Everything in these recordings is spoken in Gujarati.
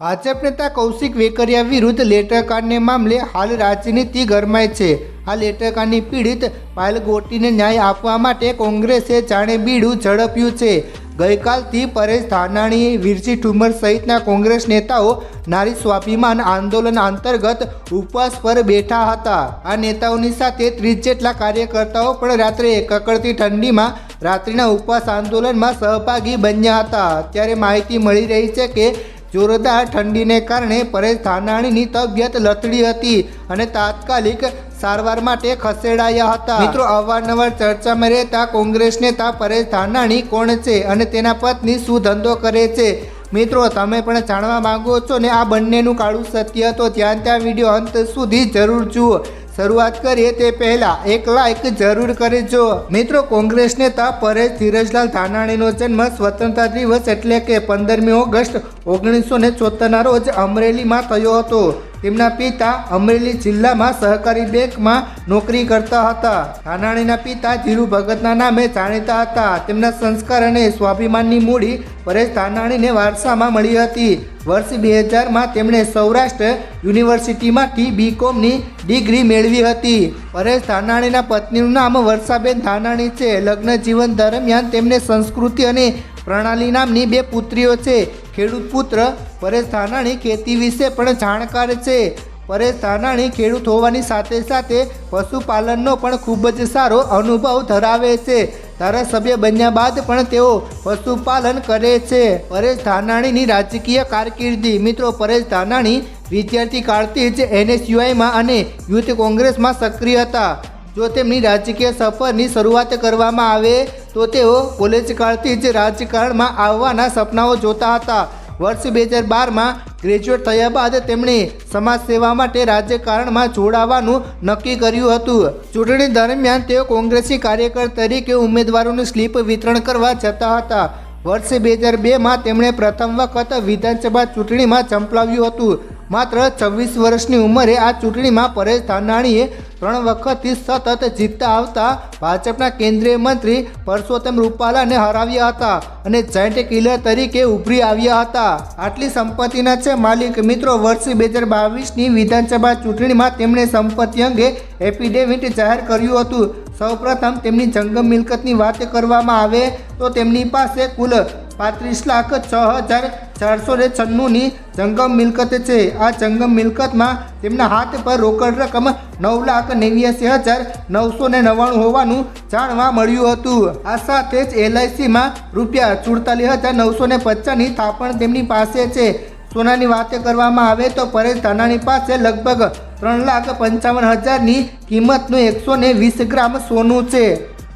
ભાજપ નેતા કૌશિક વેકરિયા વિરુદ્ધ લેટરકાંડને મામલે હાલ રાજનીતિ ગરમાય છે. આ લેટરકાંડની પીડિત પાયલ ગોટીને ન્યાય આપવા માટે કોંગ્રેસે જાણે બીડું ઝડપ્યું છે. ગઈકાલથી પરેશ ધાનાણી વિરજી ઠુમર સહિતના કોંગ્રેસ નેતાઓ નારી સ્વાભિમાન આંદોલન અંતર્ગત ઉપવાસ પર બેઠા હતા. આ નેતાઓની સાથે ત્રીસ જેટલા કાર્યકર્તાઓ પણ રાત્રે કકડતી ઠંડીમાં રાત્રિના ઉપવાસ આંદોલનમાં સહભાગી બન્યા હતા. ત્યારે માહિતી મળી રહી છે કે જોરદાર ઠંડીને કારણે પરેશ ધાનાણીની તબિયત લથડી હતી અને તાત્કાલિક સારવાર માટે ખસેડાયા હતા. મિત્રો, અવારનવાર ચર્ચામાં રહેતા કોંગ્રેસ નેતા પરેશ ધાનાણી કોણ છે અને તેના પત્ની શું ધંધો કરે છે? મિત્રો, તમે પણ જાણવા માંગો છો ને આ બંનેનું કાળું સત્ય તો ત્યાં ત્યાં વીડિયો અંત સુધી જરૂર જુઓ. શરૂઆત કરીએ તે પહેલા એક લાઈક જરૂર કરજો. મિત્રો, કોંગ્રેસ નેતા પરેશ ધીરજલાલ ધાનાણીનો જન્મ સ્વતંત્રતા દિવસ એટલે કે પંદરમી ઓગસ્ટ ઓગણીસો ને ચોતેરના રોજ અમરેલીમાં થયો હતો. તેમના પિતા અમરેલી જિલ્લામાં સહકારી બેંકમાં નોકરી કરતા હતા. ધાનાણીના પિતા ધીરુ ભગતના નામે જાણીતા હતા. તેમના સંસ્કાર અને સ્વાભિમાનની મૂડી પરેશ ધાનાણીને વારસામાં મળી હતી. વર્ષ બે હજારમાં તેમણે સૌરાષ્ટ્ર યુનિવર્સિટીમાંથી બીકોમની ડિગ્રી મેળવી હતી. પરેશ ધાનાણીના પત્નીનું નામ વર્ષાબેન ધાનાણી છે. લગ્ન જીવન દરમિયાન તેમને સંસ્કૃતિ અને પ્રણાલી નામની બે પુત્રીઓ છે. ખેડૂત પુત્ર પરેશ ધાનાણી ખેતી વિશે પણ જાણકાર છે. પરેશ ધાનાણી ખેડૂત હોવાની સાથે સાથે પશુપાલનનો પણ ખૂબ જ સારો અનુભવ ધરાવે છે. ધારાસભ્ય બન્યા બાદ પણ તેઓ પશુપાલન કરે છે. પરેશ ધાનાણીની રાજકીય કારકિર્દી. મિત્રો, પરેશ ધાનાણી વિદ્યાર્થી કાળથી જ એનએસયુઆઈમાં અને યુથ કોંગ્રેસમાં સક્રિય હતા. જો તેમની રાજકીય સફરની શરૂઆત કરવામાં આવે, તો તેઓ કોલેજ કાળથી જ રાજકારણમાં આવવાના સપનાઓ જોતા હતા. વર્ષ બે હજાર બારમાં ગ્રેજ્યુએટ થયા બાદ તેમણે સમાજ સેવા માટે રાજકારણમાં જોડાવાનું નક્કી કર્યું હતું. ચૂંટણી દરમિયાન તેઓ કોંગ્રેસી કાર્યકર તરીકે ઉમેદવારોનું સ્લીપ વિતરણ કરવા જતા હતા. વર્ષ બે હજાર બેમાં તેમણે પ્રથમ વખત વિધાનસભા ચૂંટણીમાં ઝંપલાવ્યું હતું. માત્ર છવ્વીસ વર્ષની ઉંમરે આ ચૂંટણીમાં પરેશ ધાનાણીએ ત્રણ વખતથી સતત જીતતા આવતા ભાજપના કેન્દ્રીય મંત્રી પરસોત્તમ રૂપાલાને હરાવ્યા હતા અને જાયન્ટ કિલર તરીકે ઉભરી આવ્યા હતા. આટલી સંપત્તિના છે માલિક. મિત્રો, વર્ષ બે હજાર બાવીસની વિધાનસભા ચૂંટણીમાં તેમણે સંપત્તિ અંગે એફિડેવિટ જાહેર કર્યું હતું. સૌપ્રથમ તેમની જંગમ મિલકતની વાત કરવામાં આવે તો તેમની પાસે કુલ પાંત્રીસ લાખ છ હજાર ચારસો ને છન્નુંની જંગમ મિલકત છે. આ જંગમ મિલકતમાં તેમના હાથ પર રોકડ રકમ નવ લાખ નેવ્યાસી હજાર નવસો ને નવ્વાણું હોવાનું જાણવા મળ્યું હતું. આ સાથે જ એલઆઈસીમાં રૂપિયા ચુડતાલીસ હજાર નવસો ને પચાસની થાપણ તેમની પાસે છે. સોનાની વાત કરવામાં આવે તો પરેશ ધાનાણી પાસે લગભગ ત્રણ લાખ પંચાવન હજારની કિંમતનું એકસો ને વીસ ગ્રામ સોનું છે.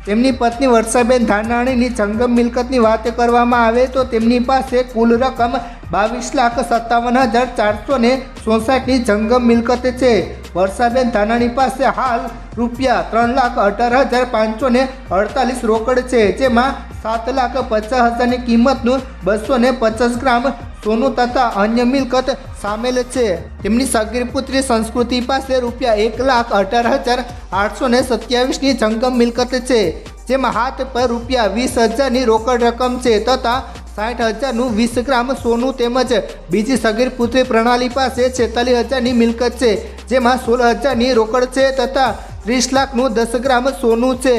તેમની પત્ની વર્ષાબેન ધાનાણીની જંગમ મિલકતની વાત કરવામાં આવે તો તેમની પાસે કુલ રકમ બાવીસ લાખ સત્તાવન હજાર ચારસો ને સોસાઠની જંગમ મિલકત છે. વર્ષાબેન ધાનાણી પાસે હાલ રૂપિયા ત્રણ લાખ અઢાર હજાર પાંચસો ને અડતાલીસ રોકડ છે, જેમાં સાત લાખ પચાસ હજારની કિંમતનું બસો ને પચાસ ગ્રામ સોનું તથા અન્ય મિલકત સામેલ છે. તેમની સગીર પુત્રી સંસ્કૃતિ પાસે રૂપિયા એક લાખ અઢાર હજાર આઠસો ને સત્યાવીસની જંગમ મિલકત છે, જેમાં હાથ પર રૂપિયા વીસ હજારની રોકડ રકમ છે તથા સાઠ હજારનું વીસ ગ્રામ સોનું તેમજ બીજી સગીર પુત્રી પ્રણાલી પાસે છેતાલીસ હજારની મિલકત છે, જેમાં સોળ હજારની રોકડ છે તથા ત્રીસ લાખનું દસ ગ્રામ સોનું છે.